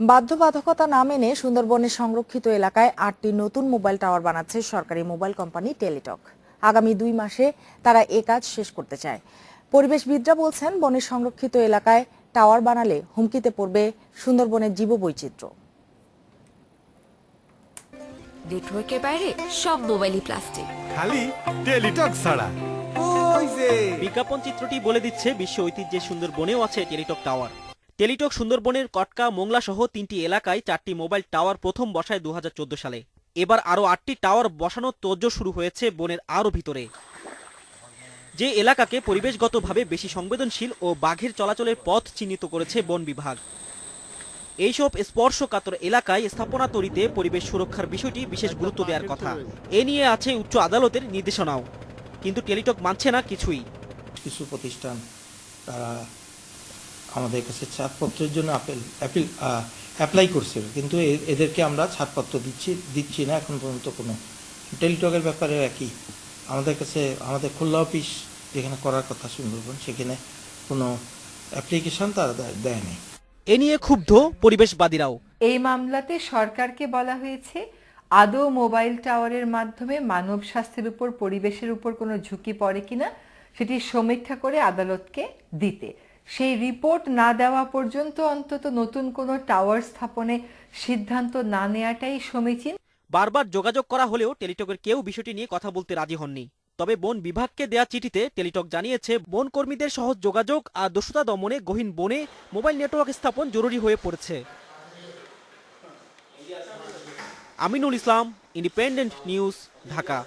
বাধ্যবাধকতা না মেনে সুন্দরবনের সংরক্ষিত এলাকায় আটটি নতুন মোবাইল টাওয়ার বানাচ্ছে সরকারি মোবাইল কোম্পানি টেলিটক। আগামী দুই মাসে তারা এ কাজ শেষ করতে চায়। পরিবেশবিদরা বলছেন বনের সংরক্ষিত এলাকায় টাওয়ার বানালে হুমকিতে পড়বে সুন্দরবনের জীববৈচিত্র্য। নেটওয়ার্কের বাইরে সব মোবাইলই প্লাস্টিক। খালি টেলিটক ছাড়া। ওই যে। বিজ্ঞাপন চিত্রটি বলে দিচ্ছে বিশ্ব ঐতিহ্যের সুন্দরবনেও আছে টেলিটক টাওয়ার। টেলিটক সুন্দরবনের কটকা মোংলা সহ তিনটি এলাকায় চারটি মোবাইল টাওয়ার প্রথম বসায় দু হাজার চোদ্দ সালে। এবার আরও আটটি টাওয়ার বসানোর তোজ্জ শুরু হয়েছে বনের আরও ভিতরে। যে এলাকাকে পরিবেশগতভাবে বেশি সংবেদনশীল ও বাঘের চলাচলের পথ চিহ্নিত করেছে বন বিভাগ। এইসব স্পর্শকাতর এলাকায় স্থাপনা তৈরিতে পরিবেশ সুরক্ষার বিষয়টি বিশেষ গুরুত্ব দেওয়ার কথা। এ নিয়ে আছে উচ্চ আদালতের নির্দেশনাও। কিন্তু টেলিটক মানছে না কিছুই। কিছু প্রতিষ্ঠান, তারা আমাদের কাছে ছাড়পত্রের জন্য আপেল অ্যাপিল অ্যাপ্লাই করছিল। কিন্তু এ- এদেরকে আমরা ছাড়পত্র দিচ্ছি দিচ্ছি না এখন পর্যন্ত কোনো। টেলিটকের ব্যাপারে একই। আমাদের কাছে আমাদের খুলনা অফিস যেখানে করার কথা সুন্দরবন সেখানে কোনো অ্যাপ্লিকেশন তারা দেয়নি। এ নিয়ে ক্ষুব্ধ পরিবেশবাদীরাও। এই মামলাতে সরকারকে বলা হয়েছে আদৌ মোবাইল টাওয়ারের মাধ্যমে মানব স্বাস্থ্যের উপর পরিবেশের উপর কোনো ঝুঁকি পড়ে কিনা সেটি সমীক্ষা করে আদালতকে দিতে। সেই রিপোর্ট না দেওয়া পর্যন্ত অন্তত নতুন কোনো টাওয়ার স্থাপনে সিদ্ধান্ত না নেওয়াটাই সমীচীন। বারবার যোগাযোগ করা হলেও টেলিটকের কেউ বিষয়টি নিয়ে কথা বলতে রাজি হননি। তবে বন বিভাগকে দেয়া চিঠিতে টেলিটক জানিয়েছে বন কর্মীদের সহজ যোগাযোগ আর দস্যুতা দমনে গহীন বনে মোবাইল নেটওয়ার্ক স্থাপন জরুরি হয়ে পড়েছে। Aminul Islam Independent News Dhaka.